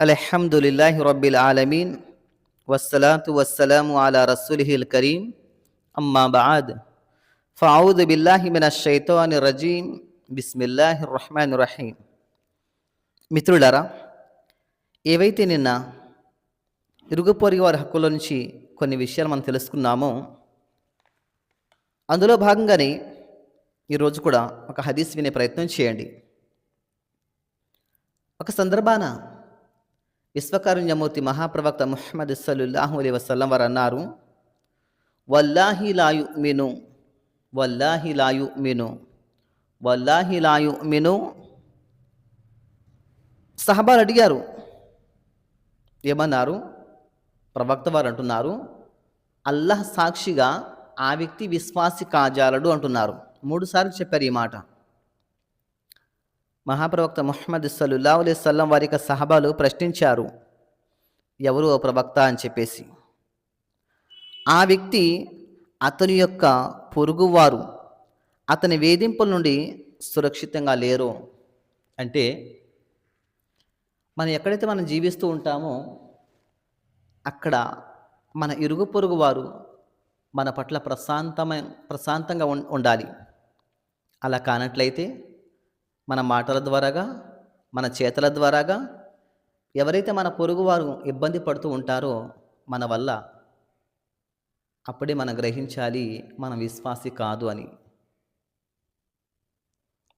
అల్హమ్దులిల్లాహి రబ్బిల్ ఆలమీన్. వస్సలాతు వస్సలాము అలా రసూలిహిల్ కరీం. అమ్మా బాద్ ఫావుద్ బిల్లాహి మిన షైతోని రజీం. బిస్మిల్లాహి రహమాన్ రహీం. మిత్రులారా ఏవైతే నిన్న ఇరుగు వారి హక్కుల నుంచి కొన్ని విషయాలు మనం తెలుసుకున్నామో అందులో భాగంగానే ఈరోజు కూడా ఒక హదీస్ వినే ప్రయత్నం చేయండి. ఒక సందర్భాన విశ్వకరుణ్యమూర్తి మహాప్రవక్త ముహమ్మద్ సల్లుల్లాహు అలీ వసల్లం వారు అన్నారు వల్లాహి లాయు మిను వల్లాహి లాయు మిను వల్లాహి లాయు మిను సహబాలు అడిగారు ఏమన్నారు? ప్రవక్త వారు అంటున్నారు అల్లాహ్ సాక్షిగా ఆ వ్యక్తి విశ్వాసి కాజాలడు అంటున్నారు. మూడుసార్లు చెప్పారు ఈ మాట. మహాప్రవక్త ముహమ్మద్ సల్లుల్లా అలైస్లం వారి యొక్క సహబాలు ప్రశ్నించారు. ఎవరు ఓ ప్రవక్త అని చెప్పేసి. ఆ వ్యక్తి అతని యొక్క పొరుగువారు అతని వేధింపుల నుండి సురక్షితంగా లేరు అంటే మనం ఎక్కడైతే మనం జీవిస్తూ ఉంటామో అక్కడ మన ఇరుగు పొరుగు వారు మన పట్ల ప్రశాంతమైన ప్రశాంతంగా ఉం- ఉండాలి. అలా కానట్లయితే మన మాటల ద్వారాగా మన చేతల ద్వారాగా ఎవరైతే మన పొరుగువారు ఇబ్బంది పడుతూ ఉంటారో మన వల్ల అప్పుడే మనం గ్రహించాలి మన విశ్వాసి కాదు అని.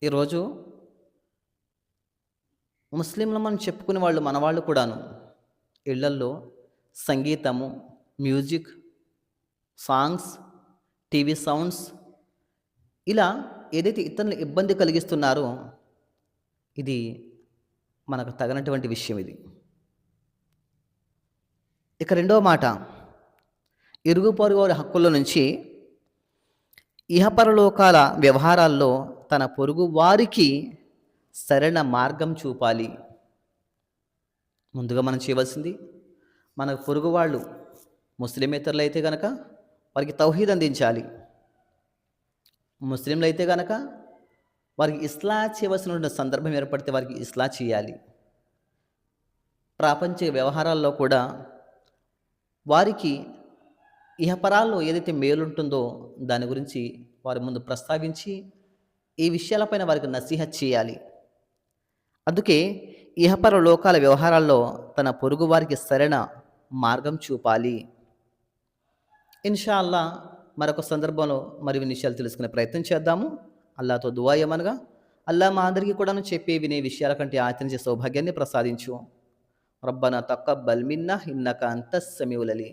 ఈరోజు ముస్లింలు మనం చెప్పుకునే వాళ్ళు మన వాళ్ళు కూడాను. ఇళ్ళల్లో సంగీతము మ్యూజిక్ సాంగ్స్ టీవీ సౌండ్స్ ఇలా ఏదైతే ఇతరులు ఇబ్బంది కలిగిస్తున్నారో ఇది మనకు తగినటువంటి విషయం ఇది. ఇక రెండవ మాట ఇరుగు పొరుగు వారి హక్కుల నుంచి ఇహపరలోకాల వ్యవహారాల్లో తన పొరుగు వారికి సరైన మార్గం చూపాలి. ముందుగా మనం చేయవలసింది మన పొరుగు వాళ్ళు ముస్లిమేతరులు అయితే కనుక వారికి తౌహీద్ అందించాలి. ముస్లింలు అయితే కనుక వారికి ఇస్లా చేయవలసిన సందర్భం ఏర్పడితే వారికి ఇస్లా చేయాలి. ప్రాపంచిక వ్యవహారాల్లో కూడా వారికి ఇహపరాల్లో ఏదైతే మేలుంటుందో దాని గురించి వారి ముందు ప్రస్తావించి ఈ విషయాలపైన వారికి నసీహత్ చేయాలి. అందుకే ఇహపర లోకాల వ్యవహారాల్లో తన పొరుగు వారికి సరైన మార్గం చూపాలి. ఇన్షాల్లా మరొక సందర్భంలో మరి విషయాలు తెలుసుకునే ప్రయత్నం చేద్దాము. అల్లాతో దువా ఏమనగా అల్లా మా అందరికీ కూడాను చెప్పే వినే విషయాల కంటే ఆచరించే సౌభాగ్యాన్ని ప్రసాదించు. రబ్బన తక్కబ్బల్ మిన్నా ఇన్నక అంత సమీవులలి